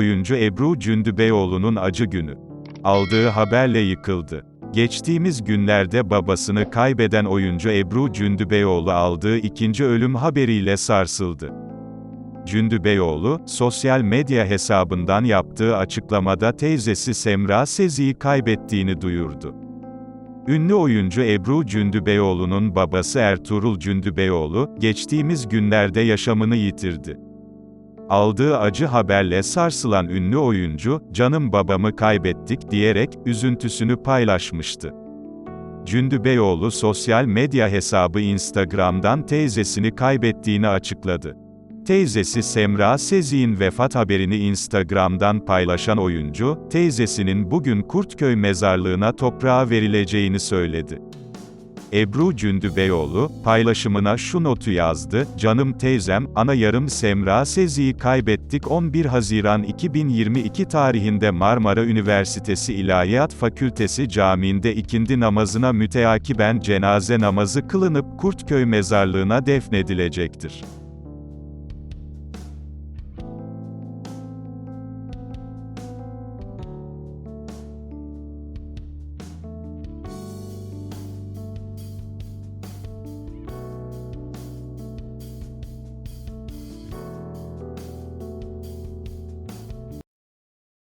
oyuncu Ebru Cündübeyoğlu'nun acı günü. Aldığı haberle yıkıldı. Geçtiğimiz günlerde babasını kaybeden oyuncu Ebru Cündübeyoğlu aldığı ikinci ölüm haberiyle sarsıldı. Cündübeyoğlu, sosyal medya hesabından yaptığı açıklamada teyzesi Semra Sezi'yi kaybettiğini duyurdu. Ünlü oyuncu Ebru Cündübeyoğlu'nun babası Ertuğrul Cündübeyoğlu, geçtiğimiz günlerde yaşamını yitirdi. Aldığı acı haberle sarsılan ünlü oyuncu, "Canım babamı kaybettik." diyerek üzüntüsünü paylaşmıştı. Cündübeyoğlu sosyal medya hesabı Instagram'dan teyzesini kaybettiğini açıkladı. Teyzesi Semra Sezi'nin vefat haberini Instagram'dan paylaşan oyuncu, teyzesinin bugün Kurtköy mezarlığına toprağa verileceğini söyledi. Ebru Cündübeyoğlu, paylaşımına şu notu yazdı, Canım teyzem, ana yarım Semra Sezi'yi kaybettik 11 Haziran 2022 tarihinde Marmara Üniversitesi İlahiyat Fakültesi Camii'nde ikindi namazına müteakiben cenaze namazı kılınıp Kurtköy mezarlığına defnedilecektir.